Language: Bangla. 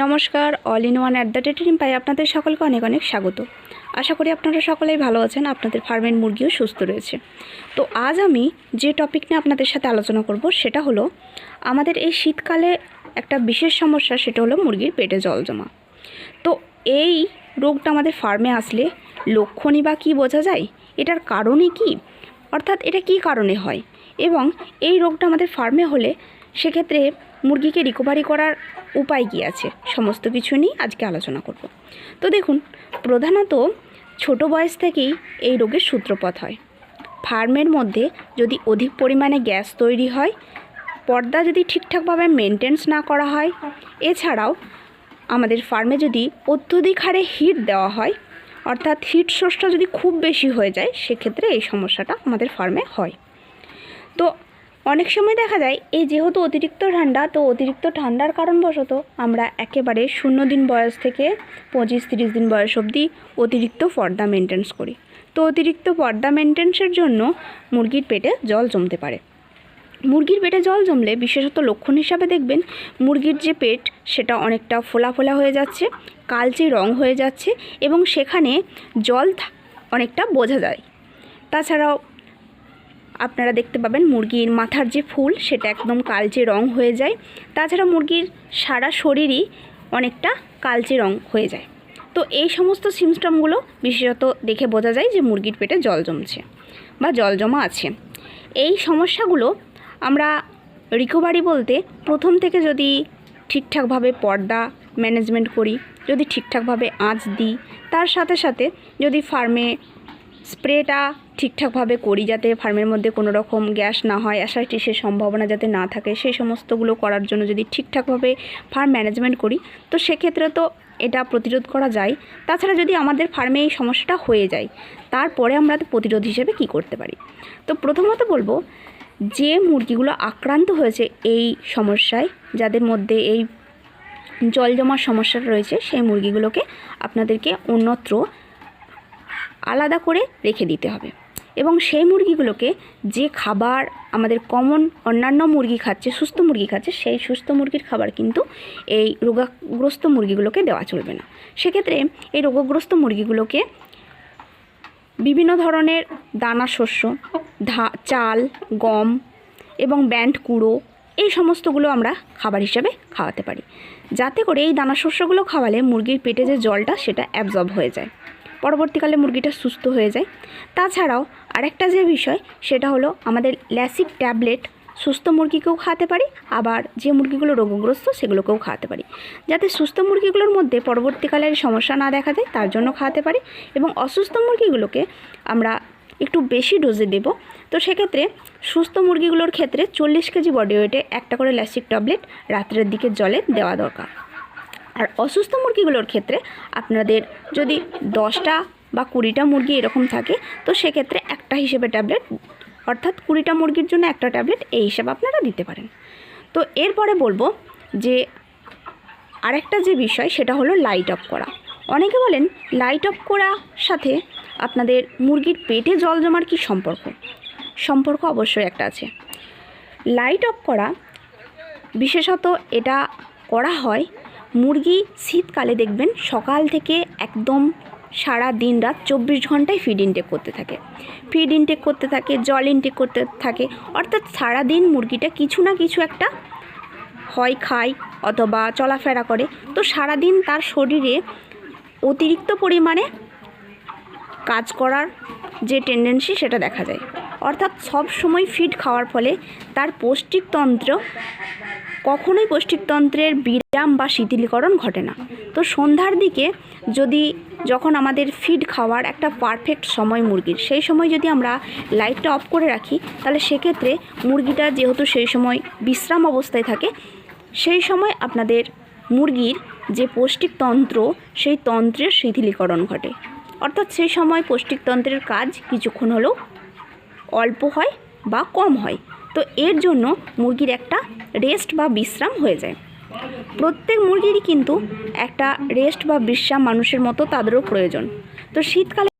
নমস্কার all in one at the টেটিম পাই আপনাদের সকলকে অনেক অনেক স্বাগত। আশা করি আপনারা সকলেই ভালো আছেন, আপনাদের ফার্মের মুরগিও সুস্থ রয়েছে। তো আজ আমি যে টপিক নিয়ে আপনাদের সাথে আলোচনা করব সেটা হলো আমাদের এই শীতকালে একটা বিশেষ সমস্যা, সেটা হলো মুরগির পেটে জল জমা। তো এই রোগটা আমাদের ফার্মে আসলে লক্ষণই বা কী বোঝা যায়? এটার কারণে কি? অর্থাৎ এটা কী কারণে হয়? এবং এই রোগটা আমাদের ফার্মে হলে সেক্ষেত্রে মুরগিকে রিকভারি করার উপায় কী আছে? সমস্ত কিছু নিয়ে আজকে আলোচনা করব। তো দেখুন, প্রধানত ছোট বয়স থেকেই এই রোগের সূত্রপাত হয়। ফার্মের মধ্যে যদি অধিক পরিমাণে গ্যাস তৈরি হয়, পর্দা যদি ঠিকঠাকভাবে মেনটেন্স না করা হয়, এছাড়াও আমাদের ফার্মে যদি অত্যধিক হারে হিট দেওয়া হয়, অর্থাৎ হিট সোর্সটা যদি খুব বেশি হয়ে যায়, সেক্ষেত্রে এই সমস্যাটা আমাদের ফার্মে হয়। তো অনেক সময় দেখা যায়, এই যেহেতু অতিরিক্ত ঠান্ডা, তো অতিরিক্ত ঠান্ডার কারণবশত আমরা একেবারে শূন্য দিন বয়স থেকে পঁচিশ তিরিশ দিন বয়স অবধি অতিরিক্ত পর্দা মেনটেন্স করি। তো অতিরিক্ত পর্দা মেনটেন্সের জন্য মুরগির পেটে জল জমতে পারে। মুরগির পেটে জল জমলে বিশেষত লক্ষণ হিসাবে দেখবেন, মুরগির যে পেট, সেটা অনেকটা ফোলা ফোলা হয়ে যাচ্ছে, কালচে রং হয়ে যাচ্ছে এবং সেখানে জল অনেকটা বোঝা যায়। তাছাড়াও আপনারা দেখতে পাবেন মুরগির মাথার যে ফুল, সেটা একদম কালচে রং হয়ে যায়। তাছাড়া মুরগির সারা শরীরই অনেকটা কালচে রং হয়ে যায়। তো এই সমস্ত সিমস্টমগুলো বিশেষত দেখে বোঝা যায় যে মুরগির পেটে জল জমছে বা জল জমা আছে। এই সমস্যাগুলো আমরা রিকভারি বলতে প্রথম থেকে যদি ঠিকঠাকভাবে পর্দা ম্যানেজমেন্ট করি, যদি ঠিকঠাকভাবে আঁচ দিই, তার সাথে সাথে যদি ফার্মে স্প্রেটা ঠিকঠাকভাবে করি যাতে ফার্মের মধ্যে কোনো রকম গ্যাস না হয়, অ্যাসাইটিসের সম্ভাবনা যাতে না থাকে, সেই সমস্তগুলো করার জন্য যদি ঠিকঠাকভাবে ফার্ম ম্যানেজমেন্ট করি, তো সেক্ষেত্রে তো এটা প্রতিরোধ করা যায়। তাছাড়া যদি আমাদের ফার্মে এই সমস্যাটা হয়ে যায়, তারপরে আমরা প্রতিরোধ হিসেবে কি করতে পারি? তো প্রথমত বলব, যে মুরগিগুলো আক্রান্ত হয়েছে এই সমস্যায়, যাদের মধ্যে এই জল জমার সমস্যাটা রয়েছে, সেই মুরগিগুলোকে আপনাদেরকে অন্যত্র আলাদা করে রেখে দিতে হবে। এবং সেই মুরগিগুলোকে যে খাবার আমাদের কমন অন্যান্য মুরগি খাচ্ছে, সুস্থ মুরগি খাচ্ছে, সেই সুস্থ মুরগির খাবার কিন্তু এই রোগাগ্রস্ত মুরগিগুলোকে দেওয়া চলবে না। সেক্ষেত্রে এই রোগগ্রস্ত মুরগিগুলোকে বিভিন্ন ধরনের দানা শস্য চাল, গম এবং ব্যান্ড কুড়ো এই সমস্তগুলো আমরা খাবার হিসাবে খাওয়াতে পারি। যাতে করে এই দানা শস্যগুলো খাওয়ালে মুরগির পেটে যে জলটা, সেটা অ্যাবজর্ব হয়ে যায়। পরবর্তীকালে মুরগিটা সুস্থ হয়ে যায়। তাছাড়াও আরেকটা যে বিষয়, সেটা হলো আমাদের ল্যাসিক ট্যাবলেট, সুস্থ মুরগিকেও খাওয়াতে পারি, আবার যে মুরগিগুলো রোগগ্রস্ত সেগুলোকেও খাওয়াতে পারি। যাতে সুস্থ মুরগিগুলোর মধ্যে পরবর্তীকালে সমস্যা না দেখা যায় তার জন্য খাওয়াতে পারি এবং অসুস্থ মুরগিগুলোকে আমরা একটু বেশি ডোজে দেব। তো সেক্ষেত্রে সুস্থ মুরগিগুলোর ক্ষেত্রে চল্লিশ কেজি বডি ওয়েটে একটা করে ল্যাসিক ট্যাবলেট রাত্রের দিকে জলে দেওয়া দরকার। আর অসুস্থ মুরগিগুলোর ক্ষেত্রে আপনাদের যদি দশটা বা কুড়িটা মুরগি এরকম থাকে, তো সেক্ষেত্রে একটা হিসেবে ট্যাবলেট, অর্থাৎ কুড়িটা মুরগির জন্য একটা ট্যাবলেট এই হিসেবে আপনারা দিতে পারেন। তো এরপরে বলব যে আরেকটা যে বিষয়, সেটা হলো লাইট অফ করা। অনেকে বলেন লাইট অফ করার সাথে আপনাদের মুরগির পেটে জল জমার কি সম্পর্ক? সম্পর্ক অবশ্যই একটা আছে। লাইট অফ করা, বিশেষত এটা করা হয় মুরগি শীতকালে দেখবেন সকাল থেকে একদম সারা দিন রাত চব্বিশ ঘন্টায় ফিড ইনটেক করতে থাকে। ফিড ইনটেক করতে থাকে, জল ইনটেক করতে থাকে। অর্থাৎ সারা দিন মুরগিটা কিছু না কিছু একটা হয়, খায় অথবা চলাফেরা করে। তো সারাদিন তার শরীরে অতিরিক্ত পরিমাণে কাজ করার যে টেন্ডেন্সি সেটা দেখা যায়। অর্থাৎ সব সময় ফিড খাওয়ার ফলে তার পৌষ্টিকতন্ত্র কখনোই পৌষ্টিকতন্ত্রের বিরাম বা শিথিলীকরণ ঘটে না। তো সন্ধ্যার দিকে যদি যখন আমাদের ফিড খাওয়ার একটা পারফেক্ট সময় মুরগির, সেই সময় যদি আমরা লাইটটা অফ করে রাখি, তাহলে সেক্ষেত্রে মুরগিটা যেহেতু সেই সময় বিশ্রাম অবস্থায় থাকে, সেই সময় আপনাদের মুরগির যে পৌষ্টিকতন্ত্র, সেই তন্ত্রের শিথিলীকরণ ঘটে। অর্থাৎ সেই সময় পৌষ্টিকতন্ত্রের কাজ কিছুক্ষণ হলেও অল্প হয় বা কম হয়। তো এর জন্য মুরগির একটা রেস্ট বা বিশ্রাম হয়ে যায়। প্রত্যেক মুরগিরই কিন্তু একটা রেস্ট বা বিশ্রাম মানুষের মতো তাদেরও প্রয়োজন। তো শীতকালে